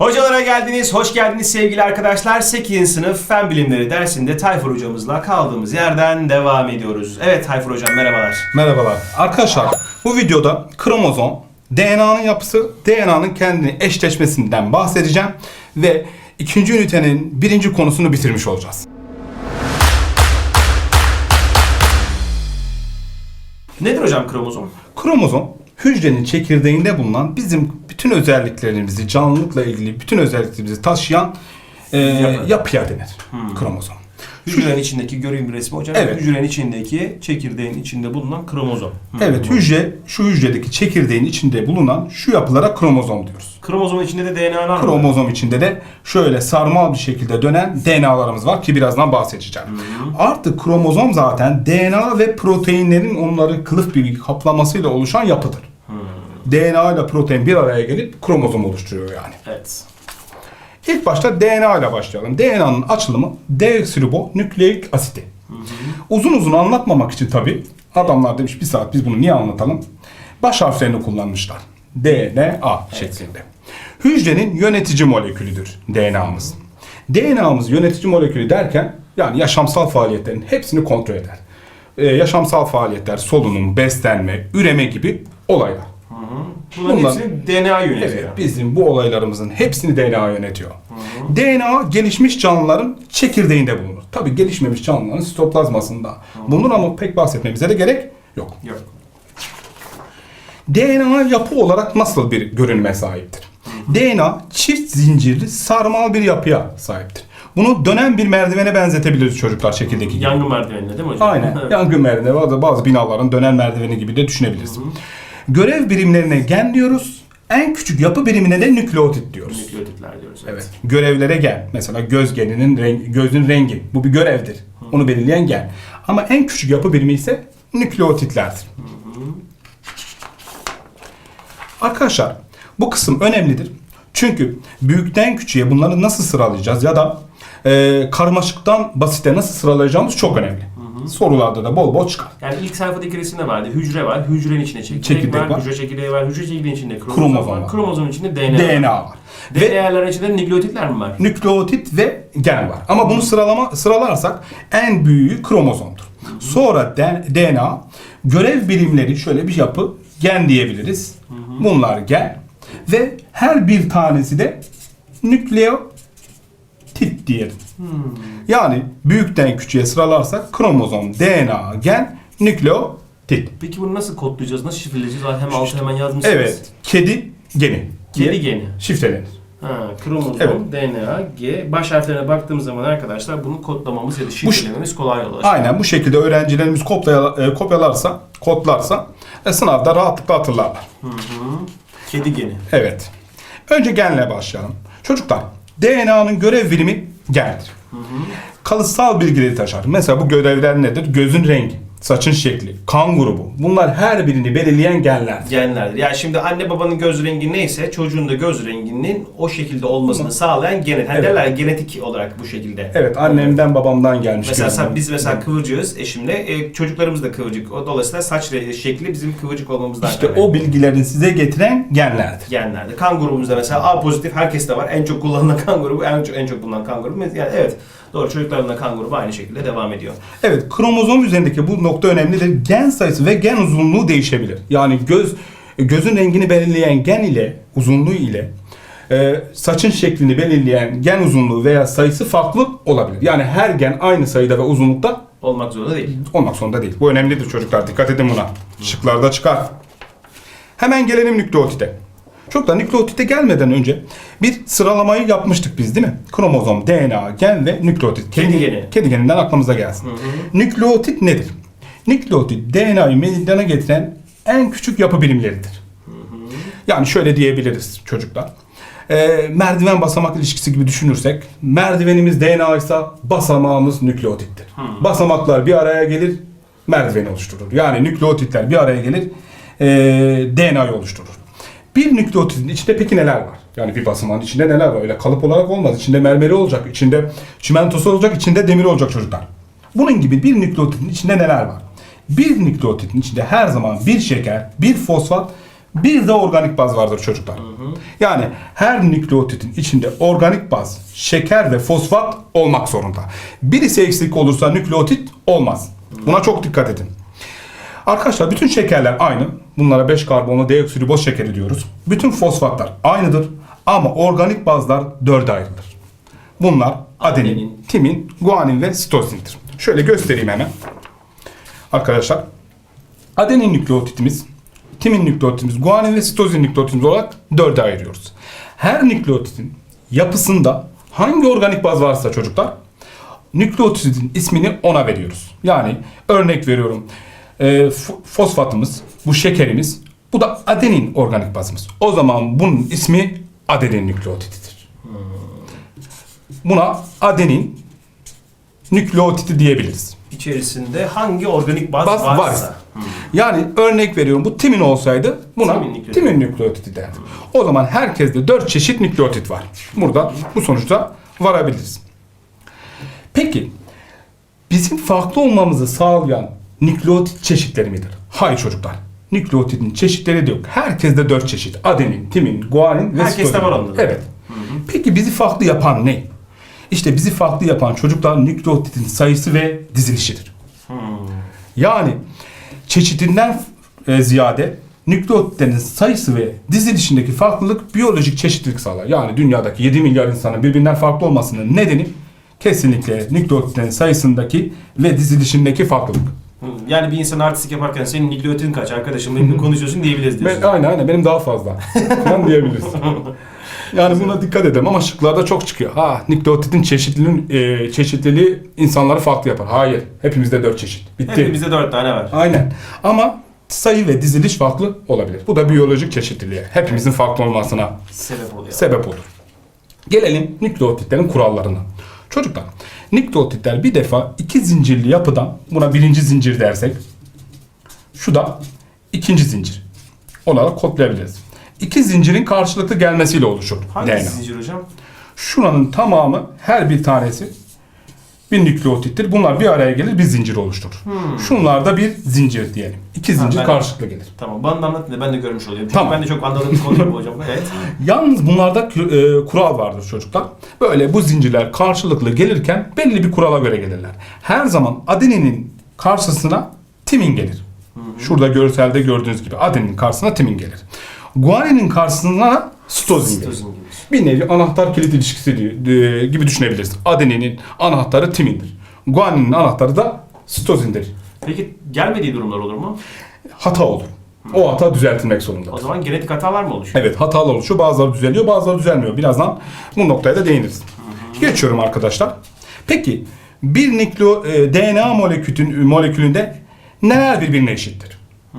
Hocalara geldiniz, hoş geldiniz sevgili arkadaşlar. 8. sınıf Fen Bilimleri dersinde Tayfur hocamızla kaldığımız yerden devam ediyoruz. Evet Tayfur hocam merhabalar. Merhabalar. Arkadaşlar bu videoda kromozom, DNA'nın yapısı, DNA'nın kendini eşleşmesinden bahsedeceğim ve ikinci ünitenin birinci konusunu bitirmiş olacağız. Nedir hocam kromozom? Kromozom hücrenin çekirdeğinde bulunan bizim bütün özelliklerimizi, canlılıkla ilgili bütün özelliklerimizi taşıyan e, Yapı. yapıya denir. Kromozom. Hücrenin içindeki göreyim bir resmi hocam. Evet. Hücrenin içindeki çekirdeğin içinde bulunan kromozom. Hı. Evet, hücre şu hücredeki çekirdeğin içinde bulunan şu yapılara kromozom diyoruz. Kromozomun içinde de DNA'lar var. Kromozom içinde de şöyle sarmal bir şekilde dönen DNA'larımız var ki birazdan bahsedeceğim. Artık kromozom zaten DNA ve proteinlerin onları kılıf bir kaplamasıyla oluşan yapıdır. DNA ile protein bir araya gelip kromozom oluşturuyor yani. Evet. İlk başta DNA ile başlayalım. DNA'nın açılımı deoksiribonükleik asiti. Uzun uzun anlatmamak için tabi adamlar demiş bir saat biz bunu niye anlatalım? Baş harflerini kullanmışlar. DNA şeklinde. Hücrenin yönetici molekülüdür DNA'mız. DNA'mız yönetici molekülü derken yani yaşamsal faaliyetlerin hepsini kontrol eder. Ee, yaşamsal faaliyetler, solunum, beslenme, üreme gibi olaylar. Bunların Bunlar- hepsini DNA yönetiyor. Evet, bizim bu olaylarımızın hepsini DNA yönetiyor. DNA gelişmiş canlıların çekirdeğinde bulunur. Tabii gelişmemiş canlıların sitoplazmasında bulunur ama pek bahsetmemize de gerek yok. Yok. DNA yapı olarak nasıl bir görünüme sahiptir? DNA çift zincirli sarmal bir yapıya sahiptir. Bunu dönen bir merdivene benzetebiliriz çocuklar şekildeki gibi. Yangın merdiveninde değil mi hocam? Aynen. Yangın merdiveni bazı, bazı binaların dönen merdiveni gibi de düşünebiliriz. Görev birimlerine gen diyoruz. En küçük yapı birimine de nükleotit diyoruz. Nükleotitler diyoruz. Evet. Görevlere gen. Mesela göz geninin rengi, gözün rengi. Bu bir görevdir. Onu belirleyen gen. Ama en küçük yapı birimi ise nükleotitlerdir. Arkadaşlar bu kısım önemlidir. Çünkü büyükten küçüğe bunları nasıl sıralayacağız ya da e, karmaşıktan basite nasıl sıralayacağımız çok önemli. Sorularda da bol bol çıkar. Yani ilk sayfadaki resimde vardı. Hücre var. Hücrenin içinde çekirdek, Çekirdek var. var. Hücre çekirdeği var. Hücre çekirdeğinin içinde kromozom, Kromozom var. var. Kromozomun içinde DNA, var. DNA var. Ve DNA'ların içinde nükleotitler mi var? nükleotit ve gen var. Ama bunu sıralama sıralarsak en büyüğü kromozomdur. Sonra de- DNA görev birimleri şöyle bir yapı gen diyebiliriz. Bunlar gen ve her bir tanesi de nükleotit diyelim. Yani büyükten küçüğe sıralarsak kromozom, DNA, gen, nükleotit. Peki bunu nasıl kodlayacağız? Nasıl şifreleyeceğiz? Hemen altı hemen yazmışsınız. Evet, kedi geni. Kedi geni. Şifrelenir. Ha, kromozom, Evet. DNA, G. Baş harflerine baktığımız zaman arkadaşlar bunu kodlamamız ya da şifrelememiz kolay olur. Aynen bu şekilde öğrencilerimiz kopyala- e, kopyalarsa, kodlarsa e, sınavda rahatlıkla hatırlarlar. Kedi geni. Evet. Önce genle başlayalım. Çocuklar, DNA'nın görev birimi gendir. Kalıtsal bilgileri taşır. Mesela bu görevler nedir? Gözün rengi, saçın şekli, kan grubu. Bunlar her birini belirleyen genlerdir. Genlerdir. Yani şimdi anne babanın göz rengi neyse çocuğun da göz renginin o şekilde olmasını sağlayan genetik. Hani Evet. derler genetik olarak bu şekilde. Evet, annemden babamdan gelmiş. Mesela sen- biz mesela kıvırcığız eşimle. E, çocuklarımız da kıvırcık. O dolayısıyla saç şekli bizim kıvırcık olmamızdan İşte kaynaklı. o bilgilerin size getiren genlerdir. genlerde. Kan grubumuzda mesela A pozitif herkeste var. En çok kullanılan kan grubu, en çok en çok bulunan kan grubu. Yani evet, doğru çocukların da kan grubu aynı şekilde devam ediyor. Evet, kromozom üzerindeki bu nokta önemlidir. Gen sayısı ve gen uzunluğu değişebilir. Yani göz gözün rengini belirleyen gen ile uzunluğu ile e, saçın şeklini belirleyen gen uzunluğu veya sayısı farklı olabilir. Yani her gen aynı sayıda ve uzunlukta Olmak zorunda değil. olmak zorunda değil. Bu önemlidir çocuklar. Dikkat edin buna. Şıklarda çıkar. Hemen gelelim nükleotite. Çocuklar nükleotite gelmeden önce bir sıralamayı yapmıştık biz değil mi? Kromozom, DNA, gen ve nükleotit. Kedi geni. Kedi geninden aklımıza gelsin. Nükleotit nedir? Nükleotit DNA'yı meydana getiren en küçük yapı birimleridir. Yani şöyle diyebiliriz çocuklar. Ee, merdiven basamak ilişkisi gibi düşünürsek merdivenimiz DNA ise basamağımız nükleotittir. Basamaklar bir araya gelir merdiveni oluşturur. Yani nükleotitler bir araya gelir ee, DNA'yı oluşturur. Bir nükleotitin içinde peki neler var? Yani bir basamağın içinde neler var? Öyle kalıp olarak olmaz. İçinde mermeri olacak, içinde çimentosu olacak, içinde demir olacak çocuklar. Bunun gibi bir nükleotitin içinde neler var? Bir nükleotitin içinde her zaman bir şeker, bir fosfat bir de organik baz vardır çocuklar. Yani her nükleotitin içinde organik baz, şeker ve fosfat olmak zorunda. Birisi eksik olursa nükleotit olmaz. Buna çok dikkat edin. Arkadaşlar bütün şekerler aynı. Bunlara 5 karbonlu deoksiriboz şekeri diyoruz. Bütün fosfatlar aynıdır ama organik bazlar dörde ayrılır. Bunlar adenin, Adenin. timin, guanin ve sitozindir. Şöyle göstereyim hemen. Arkadaşlar adenin nükleotitimiz, timin nükleotitimiz, guanin ve sitozin nükleotitimiz olarak dörde ayırıyoruz. Her nükleotitin yapısında hangi organik baz varsa çocuklar nükleotitin ismini ona veriyoruz. Yani örnek veriyorum e, fosfatımız, bu şekerimiz, bu da adenin organik bazımız. O zaman bunun ismi adenin nükleotitidir. Buna adenin nükleotidi diyebiliriz. İçerisinde hangi organik baz, Baz varsa. varsa. Yani örnek veriyorum bu timin olsaydı buna Timin nükleotidi. timin nükleotidi derdi. O zaman herkeste 4 çeşit nükleotit var. Burada bu sonuçta varabiliriz. Peki bizim farklı olmamızı sağlayan nükleotit çeşitleri midir? Hayır çocuklar. Nükleotidin çeşitleri de yok. Herkeste 4 çeşit. Adenin, timin, guanin ve Herkeste var onda da. Evet. Peki bizi farklı yapan ne? İşte bizi farklı yapan çocuklar nükleotitin sayısı ve dizilişidir. Yani çeşitinden e, ziyade nükleotitlerin sayısı ve dizilişindeki farklılık biyolojik çeşitlilik sağlar. Yani dünyadaki 7 milyar insanın birbirinden farklı olmasının nedeni kesinlikle nükleotitlerin sayısındaki ve dizilişindeki farklılık. Yani bir insan artistik yaparken senin nükleotitin kaç arkadaşım benimle konuşuyorsun diyebiliriz diyorsun. Ben, aynen aynen benim daha fazla falan diyebiliriz. Yani buna dikkat edelim ama şıklarda çok çıkıyor. Ha nükleotitin çeşitliliğin e, çeşitliliği insanları farklı yapar. Hayır. Hepimizde 4 çeşit. Bitti. Hepimizde dört tane var. Aynen. Ama sayı ve diziliş farklı olabilir. Bu da biyolojik çeşitliliğe, hepimizin farklı olmasına Sebep oluyor. sebep olur. Gelelim nükleotitlerin kurallarına. Çocuklar, nükleotitler bir defa iki zincirli yapıdan, buna birinci zincir dersek, şu da ikinci zincir olarak kodlayabiliriz. İki zincirin karşılıklı gelmesiyle oluşur Hangi DNA. zincir hocam? Şuranın tamamı her bir tanesi bir nükleotittir. Bunlar bir araya gelir bir zincir oluşturur. Şunlar da bir zincir diyelim. İki zincir ben- karşılıklı gelir. Tamam bana da anlatın da ben de görmüş olayım. Çünkü Tamam. ben de çok anladığım bir konu bu hocam. Evet. Yalnız bunlarda e, kural vardır çocuklar. Böyle bu zincirler karşılıklı gelirken belli bir kurala göre gelirler. Her zaman adeninin karşısına timin gelir. Şurada görselde gördüğünüz gibi adenin karşısına timin gelir. Guaninin karşısına da sitozin gelir. Bir nevi anahtar kilit ilişkisi e, gibi düşünebiliriz. Adeninin anahtarı timindir. Guaninin anahtarı da sitozindir. Peki gelmediği durumlar olur mu? Hata olur. O hata düzeltilmek zorunda. O zaman genetik hatalar mı oluşuyor? Evet hatalar oluşuyor. Bazıları düzeliyor, bazıları düzelmiyor. Birazdan bu noktaya da değiniriz. Geçiyorum arkadaşlar. Peki bir nükle e, DNA molekülün molekülünde neler birbirine eşittir? Bol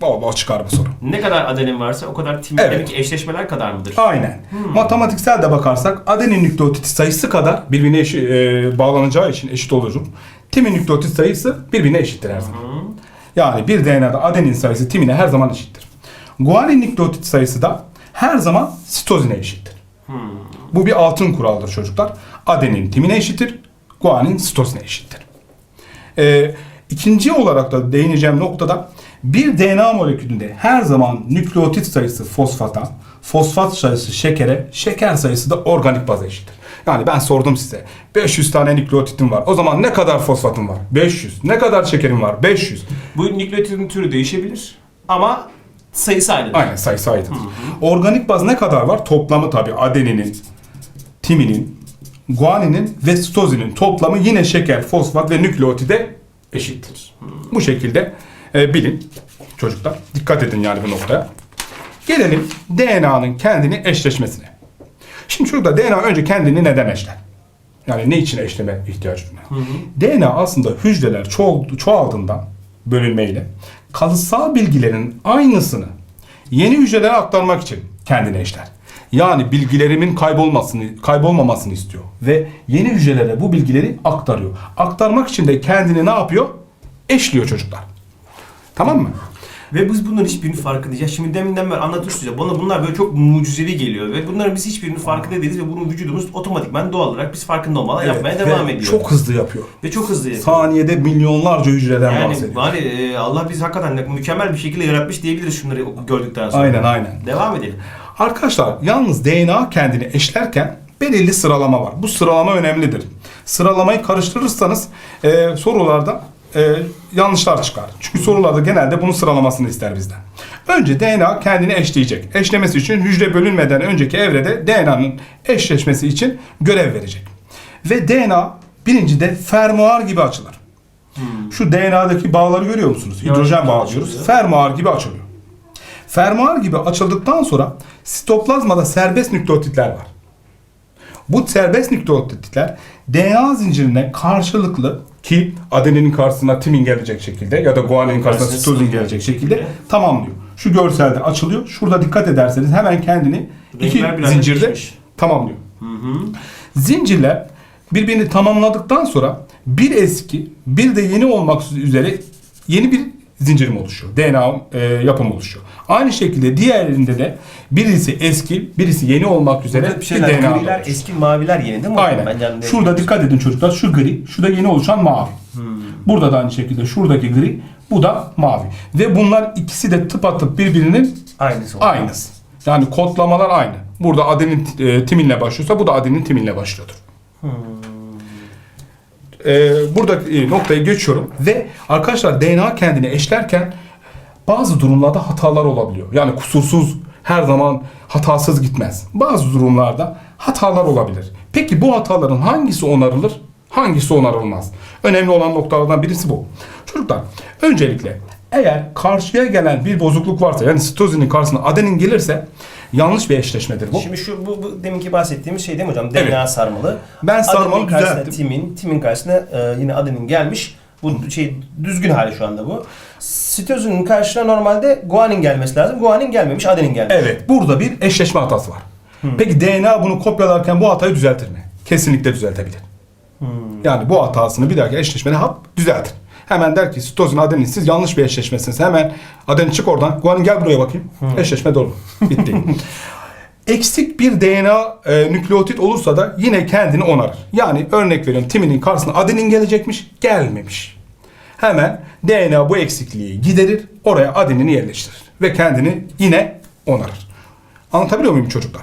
bol çıkar bu soru. Ne kadar adenin varsa o kadar timin Evet. eşleşmeler kadar mıdır? Aynen. Matematiksel de bakarsak adenin nükleotiti sayısı kadar birbirine eşi, e, bağlanacağı için eşit olur. Timin nükleotit sayısı birbirine eşittir her zaman. Yani bir DNA'da adenin sayısı timine her zaman eşittir. Guanin nükleotit sayısı da her zaman sitozine eşittir. Bu bir altın kuraldır çocuklar. Adenin timine eşittir, guanin sitozine eşittir. Ee, ikinci olarak da değineceğim noktada bir DNA molekülünde her zaman nükleotit sayısı fosfata, fosfat sayısı şekere, şeker sayısı da organik baza eşittir. Yani ben sordum size 500 tane nükleotitim var. O zaman ne kadar fosfatım var? 500. Ne kadar şekerim var? 500. Bu nükleotitin türü değişebilir ama sayısı aynıdır. Aynen sayısı aynıdır. Organik baz ne kadar var? Toplamı tabii adeninin, timinin, guaninin ve sitozinin toplamı yine şeker, fosfat ve nükleotide eşittir. Bu şekilde e, bilin çocuklar. Dikkat edin yani bu noktaya. Gelelim DNA'nın kendini eşleşmesine. Şimdi çocuklar DNA önce kendini neden eşler? Yani ne için eşleme ihtiyacı duyuyor? DNA aslında hücreler çoğal, çoğaldığında bölünmeyle kalıtsal bilgilerin aynısını yeni hücrelere aktarmak için kendini eşler. Yani bilgilerimin kaybolmasını, kaybolmamasını istiyor ve yeni hücrelere bu bilgileri aktarıyor. Aktarmak için de kendini ne yapıyor? Eşliyor çocuklar. Tamam mı? Ve biz bunların hiçbirinin farkındayız. Ya şimdi deminden beri anlatıyorsunuz ya bana bunlar böyle çok mucizevi geliyor ve bunların biz hiçbirinin farkında değiliz ve bunun vücudumuz otomatikman doğal olarak biz farkında olmadan yapmaya Evet, devam ve ediyor. Çok hızlı yapıyor. ve çok hızlı yapıyor. Saniyede milyonlarca hücreden Yani bahsediyor. bari e, Allah bizi hakikaten mükemmel bir şekilde yaratmış diyebiliriz şunları gördükten sonra. Aynen aynen. Devam edelim. Arkadaşlar yalnız DNA kendini eşlerken belirli sıralama var. Bu sıralama önemlidir. Sıralamayı karıştırırsanız e, sorularda e, yanlışlar çıkar. Çünkü sorularda genelde bunun sıralamasını ister bizden. Önce DNA kendini eşleyecek. Eşlemesi için hücre bölünmeden önceki evrede DNA'nın eşleşmesi için görev verecek. Ve DNA birincide fermuar gibi açılır. Şu DNA'daki bağları görüyor musunuz? Hidrojen bağı diyoruz. Fermuar gibi açılıyor. Fermuar gibi açıldıktan sonra sitoplazmada serbest nükleotitler var. Bu serbest nükleotitler DNA zincirine karşılıklı ki adeninin karşısına timin gelecek şekilde ya da guaninin karşısına sitozin gelecek şekilde tamamlıyor. Şu görselde açılıyor. Şurada dikkat ederseniz hemen kendini iki Renkler biraz zincirde değişmiş. tamamlıyor. Zincirler birbirini tamamladıktan sonra bir eski bir de yeni olmak üzere yeni bir zincirim oluşuyor. DNA e, yapım oluşuyor. Aynı şekilde diğerlerinde de birisi eski, birisi yeni olmak üzere Burada bir bir şeyler DNA griler oluşuyor. eski maviler yeni değil mi? Aynen. Ben yanında- Şurada dikkat edin çocuklar. Şu gri, şu da yeni oluşan mavi. Hmm. Burada da aynı şekilde şuradaki gri, bu da mavi. Ve bunlar ikisi de tıpatıp birbirinin Aynısı oluyor. aynısı. Yani kodlamalar aynı. Burada adenin e, timinle başlıyorsa bu da adenin timinle başlıyordur. Ee, burada e, noktayı geçiyorum ve arkadaşlar DNA kendini eşlerken bazı durumlarda hatalar olabiliyor. Yani kusursuz her zaman hatasız gitmez. Bazı durumlarda hatalar olabilir. Peki bu hataların hangisi onarılır, hangisi onarılmaz? Önemli olan noktalardan birisi bu. Çocuklar öncelikle eğer karşıya gelen bir bozukluk varsa yani sitozinin karşısına adenin gelirse yanlış bir eşleşmedir bu. Şimdi şu bu, bu deminki bahsettiğimiz şey değil mi hocam? DNA Evet. sarmalı. Ben sarmalı Adenin karşısına düzelttim. Timin, timin karşısına e, yine adenin gelmiş. Bu şey düzgün hali şu anda bu. Sitozinin karşısına normalde guanin gelmesi lazım. Guanin gelmemiş, adenin gelmiş. Evet, burada bir eşleşme hatası var. Peki DNA bunu kopyalarken bu hatayı düzeltir mi? Kesinlikle düzeltebilir. Yani bu hatasını bir dahaki eşleşmede hap düzeltir. Hemen der ki sitozin adenin siz yanlış bir eşleşmesiniz. Hemen adenin çık oradan. Guanin gel buraya bakayım. Eşleşme doğru. Bitti. Eksik bir DNA e, nükleotit olursa da yine kendini onarır. Yani örnek veriyorum timinin karşısına adenin gelecekmiş, gelmemiş. Hemen DNA bu eksikliği giderir, oraya adenini yerleştirir ve kendini yine onarır. Anlatabiliyor muyum çocuklar?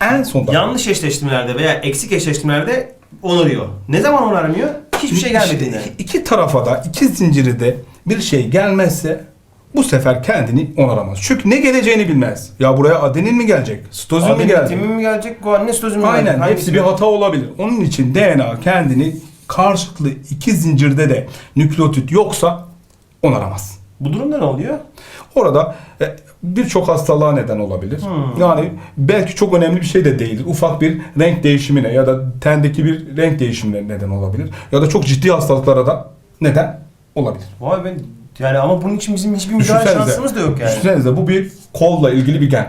En sonunda Yanlış eşleştirmelerde veya eksik eşleştirmelerde onarıyor. Ne zaman onarmıyor? Hiçbir şey gelmediğinde. İşte iki, iki tarafa da iki zinciri de bir şey gelmezse bu sefer kendini onaramaz. Çünkü ne geleceğini bilmez. Ya buraya adenin mi gelecek? Sitozin mi Adenin, gelecek? timin mi gelecek, guanin, sitozin mi gelecek? Aynen hepsi bir hata olabilir. Onun için DNA kendini karşılıklı iki zincirde de nükleotit yoksa onaramaz. Bu durumda ne oluyor? Orada e, birçok hastalığa neden olabilir. Hmm. Yani belki çok önemli bir şey de değildir. Ufak bir renk değişimine ya da tendeki bir renk değişimine neden olabilir. Ya da çok ciddi hastalıklara da neden olabilir. Vay ben yani ama bunun için bizim hiçbir müdahale şansımız da yok yani. Düşünsenize bu bir kolla ilgili bir gen.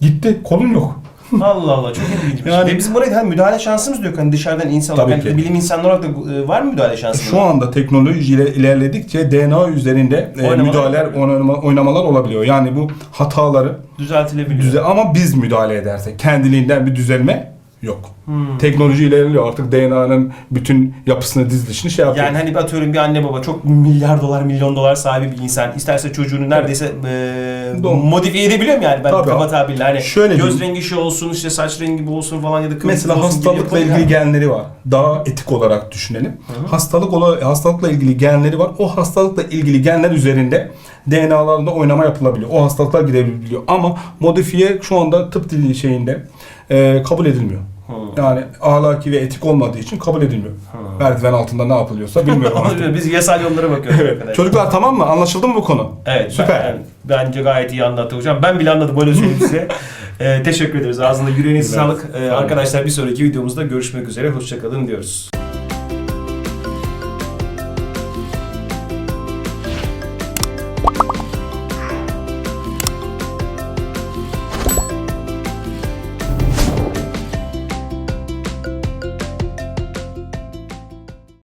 Gitti kolun yok. Allah Allah çok ilginç bir Yani- şey. Ve bizim buraya hani müdahale şansımız da yok. Hani dışarıdan insan Tabii olarak, yani bilim insanları olarak da e, var mı müdahale şansımız? Şu anda teknoloji ile ilerledikçe DNA üzerinde e, Oynamalar müdahaleler, oynama- oynamalar olabiliyor. Yani bu hataları düzeltilebiliyor. düze ama biz müdahale edersek kendiliğinden bir düzelme yok. Hmm. Teknoloji ilerliyor artık DNA'nın bütün yapısını dizilişini şey yapıyor. Yani hani bir atıyorum bir anne baba çok milyar dolar milyon dolar sahibi bir insan isterse çocuğunu neredeyse e, Doğru. modifiye edebiliyor mu yani ben Tabii. kaba tabirle hani Şöyle göz diyeyim. rengi şu olsun işte saç rengi bu olsun falan ya da Mesela olsun hastalıkla ilgili genleri var. Daha etik olarak düşünelim. Hı. Hastalık ola, hastalıkla ilgili genleri var. O hastalıkla ilgili genler üzerinde DNA'larında oynama yapılabiliyor. O hastalıklar gidebiliyor. Ama modifiye şu anda tıp dili şeyinde e, kabul edilmiyor. Yani ahlaki ve etik olmadığı için kabul edilmiyor. Merdiven altında ne yapılıyorsa bilmiyorum artık. Biz yasal yollara bakıyoruz arkadaşlar. Çocuklar tamam mı? Anlaşıldı mı bu konu? Evet. Süper. ben- bence gayet iyi anlattı hocam. Ben bile anladım öyle söyleyeyim size. Ee, teşekkür ederiz. Ağzında yüreğinize sağlık. Ee, arkadaşlar bir sonraki videomuzda görüşmek üzere. Hoşçakalın diyoruz.